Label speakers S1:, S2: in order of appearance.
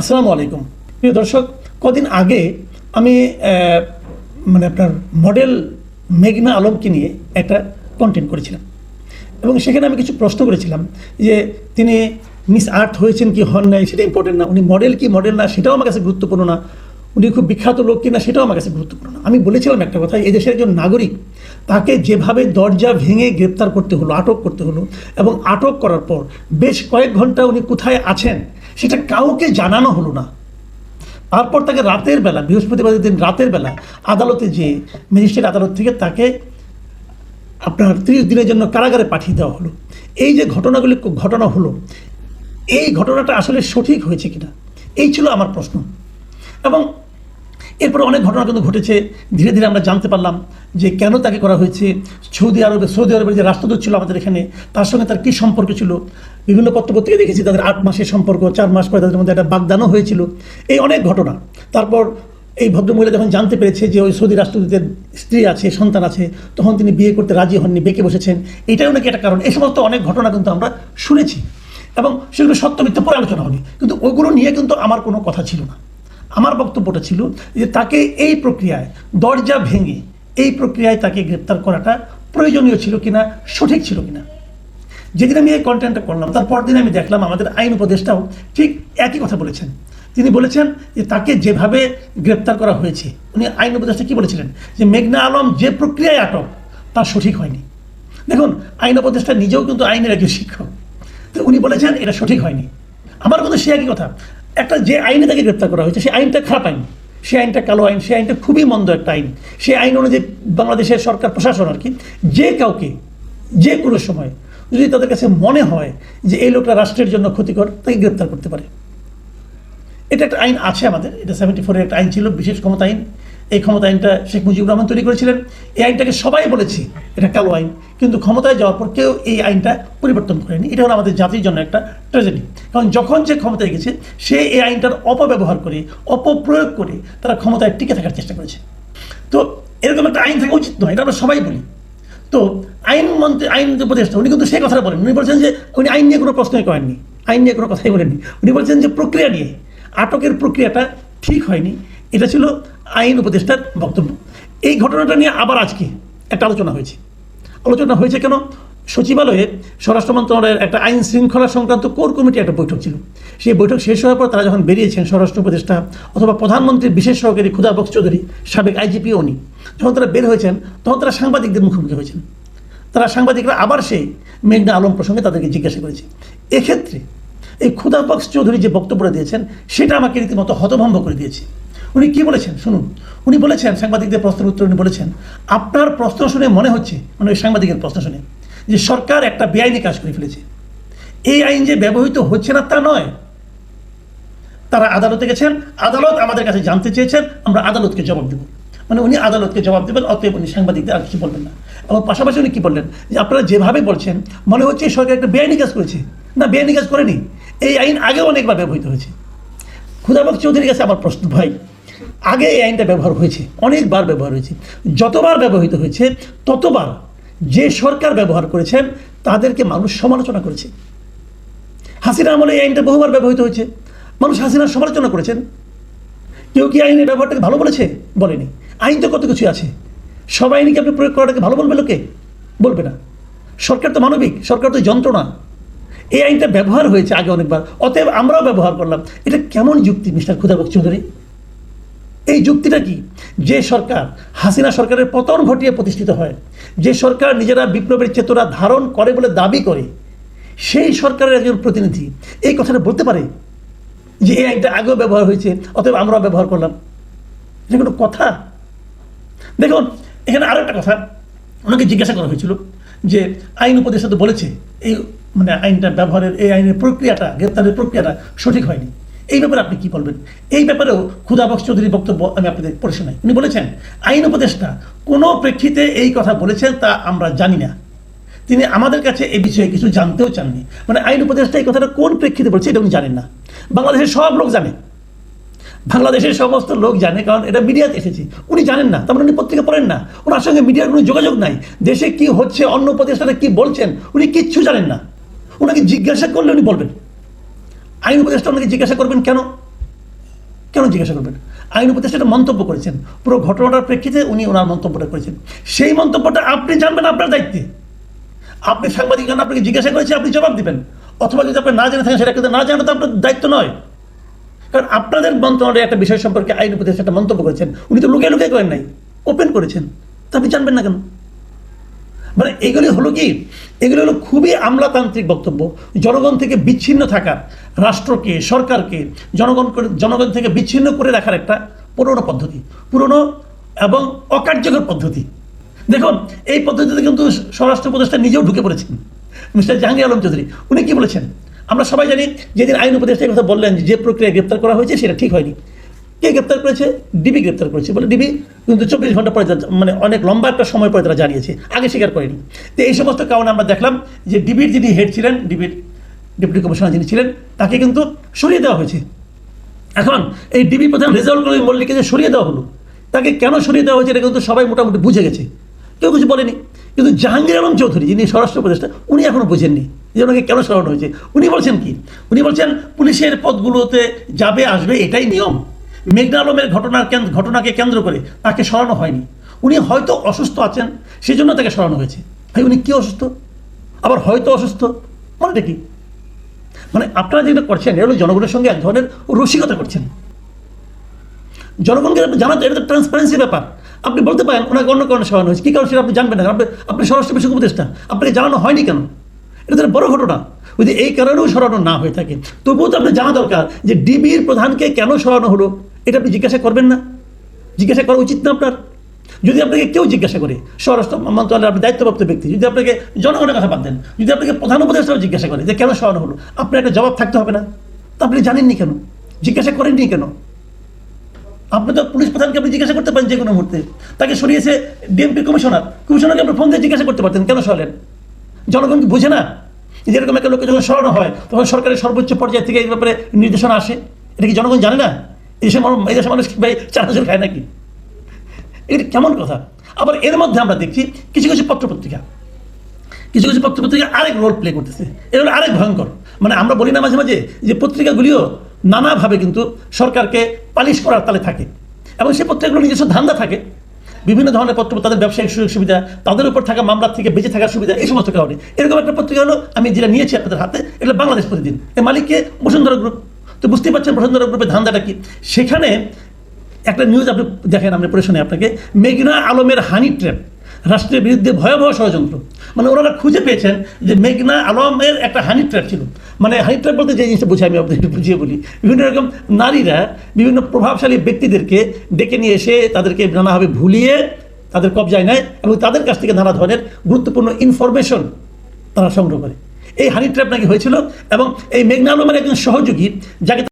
S1: আসসালামু আলাইকুম। প্রিয় দর্শক, কদিন আগে আমি মানে আপনার মডেল মেঘনা আলমকে নিয়ে একটা কন্টেন্ট করেছিলাম। এবং সেখানে আমি কিছু প্রশ্ন করেছিলাম যে তিনি মিস আর্থ হয়েছেন কি হন নাই, সেটা ইম্পর্টেন্ট না। উনি মডেল কি, মডেল না, সেটাও আমার কাছে গুরুত্বপূর্ণ না। উনি খুব বিখ্যাত লোক কিনা সেটাও আমার কাছে গুরুত্বপূর্ণ না। আমি বলেছিলাম একটা কথা, এই দেশের একজন নাগরিক, তাকে যেভাবে দরজা ভেঙে গ্রেপ্তার করতে হলো, আটক করতে হলো, এবং আটক করার পর বেশ কয়েক ঘণ্টা উনি কোথায় আছেন সেটা কাউকে জানানো হলো না। তারপর তাকে রাতের বেলা, বৃহস্পতিবার দিন রাতের বেলা আদালতে যে ম্যাজিস্ট্রেট আদালত থেকে তাকে আপনার ত্রিশ দিনের জন্য কারাগারে পাঠিয়ে দেওয়া হলো। এই যে ঘটনাগুলি ঘটনা হলো, এই ঘটনাটা আসলে সঠিক হয়েছে কিনা? এই ছিল আমার প্রশ্ন। এবং এরপরে অনেক ঘটনা কিন্তু ঘটেছে। ধীরে ধীরে আমরা জানতে পারলাম যে কেন তাকে করা হয়েছে। সৌদি আরবে সৌদি আরবের যে রাষ্ট্রদূত ছিল আমাদের এখানে, তার সঙ্গে তার কী সম্পর্ক ছিল? বিভিন্ন পত্রপত্রিকা দেখেছি তাদের আট মাসের সম্পর্ক, চার মাস পরে তাদের মধ্যে একটা বাগদানও হয়েছিল। এই অনেক ঘটনা। তারপর এই ভদ্রমহিলা যখন জানতে পেরেছে যে ওই সৌদি রাষ্ট্রদূতের স্ত্রী আছে, সন্তান আছে, তখন তিনি বিয়ে করতে রাজি হননি, বেঁকে বসেছেন। এটাও নাকি একটা কারণ। এই সমস্ত অনেক ঘটনা কিন্তু আমরা শুনেছি। এবং সেগুলো সত্য মিথ্যা পরে আলোচনা হয়নি কিন্তু ওইগুলো নিয়ে কিন্তু আমার কোনো কথা ছিল না। আমার বক্তব্যটা ছিল যে তাকে এই প্রক্রিয়ায় দরজা ভেঙে এই প্রক্রিয়ায় তাকে গ্রেপ্তার করাটা প্রয়োজনীয় ছিল কিনা, সঠিক ছিল কিনা। যেদিন আমি এই কন্টেন্টটা করলাম তারপর দিন আমি দেখলাম আমাদের আইন উপদেষ্টাও ঠিক একই কথা বলেছেন। তিনি বলেছেন যে তাকে যেভাবে গ্রেপ্তার করা হয়েছে, উনি আইন উপদেষ্টা কি বলেছিলেন? যে মেঘনা আলম যে প্রক্রিয়ায় আটক, তা সঠিক হয়নি। দেখুন, আইন উপদেষ্টা নিজেও কিন্তু আইনের একজন শিক্ষক। তো উনি বলেছেন এটা সঠিক হয়নি। আমার কিন্তু সে একই কথা। একটা যে আইনে তাকে গ্রেপ্তার করা হয়েছে সেই আইনটা খারাপ আইন। সেই আইনটা কালো আইন সেই আইনটা খুবই মন্দ একটা আইন। সেই আইন অনুযায়ী বাংলাদেশের সরকার, প্রশাসন আর কি, যে কাউকে, যে কোনো সময় যদি তাদের কাছে মনে হয় যে এই লোকটা রাষ্ট্রের জন্য ক্ষতিকর, তাকে গ্রেপ্তার করতে পারে। এটা একটা আইন আছে আমাদের, এটা সেভেন্টি ফোরের একটা আইন ছিল, বিশেষ ক্ষমতা আইন এই ক্ষমতা আইনটা শেখ মুজিবুর রহমান তৈরি করেছিলেন। এই আইনটাকে সবাই বলেছি, এটা কালো আইন। কিন্তু ক্ষমতায় যাওয়ার পর কেউ এই আইনটা পরিবর্তন করেনি। এটা হলো আমাদের জাতির জন্য একটা ট্র্যাজেডি কারণ যখন যে ক্ষমতায় গেছে, সে এই আইনটার অপব্যবহার করে, অপপ্রয়োগ করে তারা ক্ষমতায় টিকে থাকার চেষ্টা করেছে। তো এরকম একটা আইন থাকা উচিত নয়, এটা আমরা সবাই বলি। তো আইন মন্ত্রী, আইন উপদেষ্টা, উনি কিন্তু সেই কথাটা বলেন উনি বলছেন যে, উনি আইন নিয়ে কোনো প্রশ্নই করেননি। আইন নিয়ে কোনো কথাই বলেননি। উনি বলছেন যে, প্রক্রিয়া নিয়ে, আটকের প্রক্রিয়াটা ঠিক হয়নি। এটা ছিল আইন উপদেষ্টার বক্তব্য। এই ঘটনাটা নিয়ে আবার আজকে একটা আলোচনা হয়েছে। আলোচনা হয়েছে কেন? সচিবালয়ে স্বরাষ্ট্র মন্ত্রণালয়ের একটা আইন শৃঙ্খলা সংক্রান্ত কোর কমিটি একটা বৈঠক ছিল। সেই বৈঠক শেষ হওয়ার পর তারা যখন বেরিয়েছেন স্বরাষ্ট্র উপদেষ্টা অথবা প্রধানমন্ত্রীর বিশেষ সহকারী ক্ষুদা বক্স চৌধুরী, সাবেক আইজিপি উনি, যখন তারা বের হয়েছেন, তখন তারা সাংবাদিকদের মুখোমুখি হয়েছেন। তারা সাংবাদিকরা আবার সেই মেঘনা আলম প্রসঙ্গে তাদেরকে জিজ্ঞাসা করেছে। এক্ষেত্রে এই ক্ষুদা বক্স চৌধুরী যে বক্তব্যটা দিয়েছেন, সেটা আমাকে রীতিমতো হতভম্ব করে দিয়েছে। উনি কি বলেছেন? শুনুন, উনি বলেছেন, সাংবাদিকদের প্রশ্নের উত্তর উনি বলেছেন। আপনার প্রশ্ন শুনে মনে হচ্ছে মানে সাংবাদিকের প্রশ্ন শুনে, যে সরকার একটা বেআইনি কাজ করে ফেলেছে। এই আইন যে ব্যবহৃত হচ্ছে না তা নয়। তারা আদালতে গেছেন, আদালত আমাদের কাছে জানতে চেয়েছেন, আমরা আদালতকে জবাব দেব। মানে উনি আদালতকে জবাব দেবেন, অতএব উনি সাংবাদিকদের আর কিছু বলবেন না। এবং পাশাপাশি উনি কি বললেন? যে আপনারা যেভাবে বলছেন, মনে হচ্ছে সরকার একটা বেআইনি কাজ করেছে। না, বেআইনি কাজ করেনি। এই আইন আগেও অনেকবার ব্যবহৃত হয়েছে। খুদাবক চৌধুরীর কাছে আমার প্রশ্ন, ভাই। আগে এই আইনটা ব্যবহার হয়েছে, অনেকবার ব্যবহার হয়েছে। যতবার ব্যবহৃত হয়েছে, ততবার যে সরকার ব্যবহার করেছেন তাদেরকে মানুষ সমালোচনা করেছে। হাসিনা আমলে এই আইনটা বহুবার ব্যবহৃত হয়েছে। মানুষ হাসিনার সমালোচনা করেছেন। কেউ কি আইনের ব্যবহারটাকে ভালো বলেছে? বলেনি। আইন তো কত কিছু আছে। সব আইনকে আপনি প্রয়োগ করাটাকে ভালো বলবে লোকে? বলবে না। সরকার তো মানবিক, সরকার তো যন্ত্রণা। এই আইনটা ব্যবহার হয়েছে আগে অনেকবার। অতএব আমরাও ব্যবহার করলাম। এটা কেমন যুক্তি, মিস্টার খুদাবক চৌধুরী? এই যুক্তিটা কি? যে সরকার হাসিনা সরকারের পতন ঘটিয়ে প্রতিষ্ঠিত হয়, যে সরকার নিজেরা বিপ্লবের চেতনা ধারণ করে বলে দাবি করে, সেই সরকারের একজন প্রতিনিধি এই কথাটা বলতে পারে যে এই আইনটা আগেও ব্যবহার হয়েছে, অতএব আমরাও ব্যবহার করলাম। এটা কোনো কথা? দেখুন, এখানে আরও একটা কথা ওনাকে জিজ্ঞাসা করা হয়েছিল যে আইন উপদেষ্টা তো বলেছে, এই মানে আইনটা ব্যবহারের, এই আইনের প্রক্রিয়াটা, গ্রেপ্তারের প্রক্রিয়াটা সঠিক হয়নি। এই ব্যাপারে আপনি কি বলবেন? এই ব্যাপারেও ক্ষুদাবক্স চৌধুরীর বক্তব্য আমি আপনাদের পড়ে শোনাই। উনি বলেছেন, আইন উপদেষ্টা কোনো প্রেক্ষিতে এই কথা বলেছেন তা আমরা জানি না। তিনি আমাদের কাছে এই বিষয়ে কিছু জানতেও চাননি। মানে আইন উপদেষ্টা এই কথাটা কোন প্রেক্ষিতে বলছে এটা উনি জানেন না। বাংলাদেশের সব লোক জানে। বাংলাদেশের সমস্ত লোক জানে, কারণ এটা মিডিয়াতে এসেছে। উনি জানেন না, তার মানে উনি পত্রিকা পড়েন না। ওনার সঙ্গে মিডিয়ার কোনো যোগাযোগ নাই। দেশে কি হচ্ছে, অন্য উপদেষ্টারা কি বলছেন, উনি কিচ্ছু জানেন না। ওনাকে জিজ্ঞাসা করলে উনি বলবেন। আইন উপদেষ্টা ওনাকে জিজ্ঞাসা করবেন কেন? কেন জিজ্ঞাসা করবেন? আইন উপদেষ্টা মন্তব্য করেছেন। পুরো ঘটনাটার প্রেক্ষিতে উনি ওনার মন্তব্যটা করেছেন। সেই মন্তব্যটা আপনি জানবেন আপনার দায়িত্বে। আপনি সাংবাদিক আপনাকে জিজ্ঞাসা করেছে, আপনি জবাব দিবেন। অথবা যদি আপনি না জেনে থাকেন, সেটা কিন্তু না জানা তো আপনার দায়িত্ব নয়। কারণ আপনাদের মন্ত্রণালয়ে একটা বিষয় সম্পর্কে আইন উপদেষ্টা একটা মন্তব্য করেছেন। উনি তো লুকিয়ে লুকিয়ে করেন নাই। ওপেন করেছেন। তা আপনি জানবেন না কেন? মানে এগুলি হলো কি? এগুলি হলো খুবই আমলাতান্ত্রিক বক্তব্য। জনগণ থেকে বিচ্ছিন্ন থাকার, রাষ্ট্রকে, সরকারকে, জনগণ জনগণ থেকে বিচ্ছিন্ন করে রাখার একটা পুরনো পদ্ধতি, পুরনো এবং অকার্যকর পদ্ধতি। দেখুন, এই পদ্ধতিতে কিন্তু স্বরাষ্ট্র উপদেষ্টা নিজেও ঢুকে পড়েছেন। মিস্টার জাহাঙ্গীর আলম চৌধুরী, উনি কি বলেছেন? আমরা সবাই জানি, যেদিন আইন উপদেষ্টা এই কথা বললেন যে প্রক্রিয়া গ্রেপ্তার করা হয়েছে, সেটা ঠিক হয়নি। কে গ্রেপ্তার করেছে? ডিবি গ্রেপ্তার করেছে। বলে ডিবি কিন্তু চব্বিশ ঘণ্টা পরে মানে অনেক লম্বা একটা সময় পরে তারা জানিয়েছে। আগে স্বীকার করেনি। তো এই সমস্ত কারণে আমরা দেখলাম যে ডিবির যিনি হেড ছিলেন, ডিবির ডেপুটি কমিশনার যিনি ছিলেন, তাকে কিন্তু সরিয়ে দেওয়া হয়েছে। এখন এই ডিবি প্রধান রেজাউল করিম মল্লিককে যে সরিয়ে দেওয়া হলো, তাকে কেন সরিয়ে দেওয়া হয়েছে এটা কিন্তু সবাই মোটামুটি বুঝে গেছে। কেউ কিছু বলেনি। কিন্তু জাহাঙ্গীর আলম চৌধুরী, যিনি স্বরাষ্ট্র উপদেষ্টা, উনি এখনও বোঝেননি যে ওনাকে কেন সরানো হয়েছে। উনি বলছেন কি? উনি বলছেন, পুলিশের পদগুলোতে যাবে, আসবে, এটাই নিয়ম। মেঘনা আলমের ঘটনার ঘটনাকে কেন্দ্র করে তাকে সরানো হয়নি। উনি হয়তো অসুস্থ আছেন সেই জন্য তাকে সরানো হয়েছে। ভাই, উনি কি অসুস্থ? আবার হয়তো অসুস্থ? মানেটা কি? মানে আপনারা যেটা করছেন, এটা হলো জনগণের সঙ্গে এক ধরনের রসিকতা করছেন। জনগণকে আপনি জানাতে এটা ট্রান্সপারেন্সি ব্যাপার। আপনি বলতে পারেন, ওনাকে অন্য কারণে সরানো হয়েছে। কী কারণ সেটা আপনি জানবেন না? আপনি আপনি স্বরাষ্ট্র বিষয়ক উপদেষ্টা। আপনাকে জানানো হয়নি কেন? এটা তো বড় ঘটনা। যদি এই কারণেও সরানো না হয়ে থাকে, তবুও তো আপনার জানা দরকার যে ডিবির প্রধানকে কেন সরানো হলো? এটা আপনি জিজ্ঞাসা করবেন না। জিজ্ঞাসা করা উচিত না আপনার। যদি আপনাকে কেউ জিজ্ঞাসা করে, স্বরাষ্ট্র মন্ত্রণালয়ের আপনি দায়িত্বপ্রাপ্ত ব্যক্তি, যদি আপনাকে জনগণের কথা বাদ দেন, যদি আপনাকে প্রধান উপদেষ্টাও জিজ্ঞাসা করে যে কেন সরানো হলো, আপনার একটা জবাব থাকতে হবে না। তা আপনি জানেননি কেন? জিজ্ঞাসা করেননি কেন? আপনি তো পুলিশ প্রধানকে আপনি জিজ্ঞাসা করতে পারেন যে কোনো মুহূর্তে। তাকে সরিয়েছে ডিএমপি কমিশনার। কমিশনারকে আপনি ফোন দিয়ে জিজ্ঞাসা করতে পারতেন, কেন সরালেন জনগণ কি বোঝে না যে এরকম একটা লোককে যখন সরানো হয়, তখন সরকারের সর্বোচ্চ পর্যায় থেকে এই ব্যাপারে নির্দেশনা আসে। এটা কি জনগণ জানে না? দেশের মানুষ মানুষ কি ভাই চানাচুর খায় নাকি? এটা কেমন কথা? আবার এর মধ্যে আমরা দেখছি কিছু কিছু পত্রপত্রিকা। কিছু কিছু পত্রপত্রিকা আরেক রোল প্লে করতেছে। হলো আরেক ভয়ঙ্কর। মানে আমরা বলি না মাঝে মাঝে যে পত্রিকাগুলিও নানাভাবে কিন্তু সরকারকে পালিশ করার তালে থাকে। এবং সেই পত্রিকাগুলো নিজস্ব ধান্দা থাকে। বিভিন্ন ধরনের পত্র, তাদের ব্যবসায়িক সুযোগ সুবিধা, তাদের উপর থাকা মামলার থেকে বেঁচে থাকার সুবিধা, এই সমস্ত কারণে। এরকম একটা পত্রিকা হলো, আমি যেটা নিয়েছি আপনাদের হাতে, এটা বাংলাদেশ প্রতিদিন। এর মালিককে বসুন্ধরা গ্রুপ তো বুঝতেই পারছেন বসুন্ধরা গ্রুপের ধান্দাটা কি? সেখানে একটা নিউজ আপনি দেখেন, আপনি পড়ে শুনি আপনাকে, মেঘনা আলমের হানি ট্র্যাপ রাষ্ট্রের বিরুদ্ধে ভয়াবহ ষড়যন্ত্র। মানে ওনারা খুঁজে পেয়েছেন যে মেঘনা আলমের একটা হানি ট্র্যাপ ছিল। মানে হানি ট্র্যাপ বলতে যে জিনিসটা বুঝি আমি আপনাদের বুঝিয়ে বলি। বিভিন্ন রকম নারীরা, বিভিন্ন প্রভাবশালী ব্যক্তিদেরকে ডেকে নিয়ে এসে তাদেরকে নানাভাবে ভুলিয়ে তাদের কবজায় নেয় এবং তাদের কাছ থেকে নানা ধরনের গুরুত্বপূর্ণ ইনফরমেশন তারা সংগ্রহ করে। এই হানি ট্র্যাপ নাকি হয়েছিল? এবং এই মেঘনা আলমের একজন সহযোগী যাকে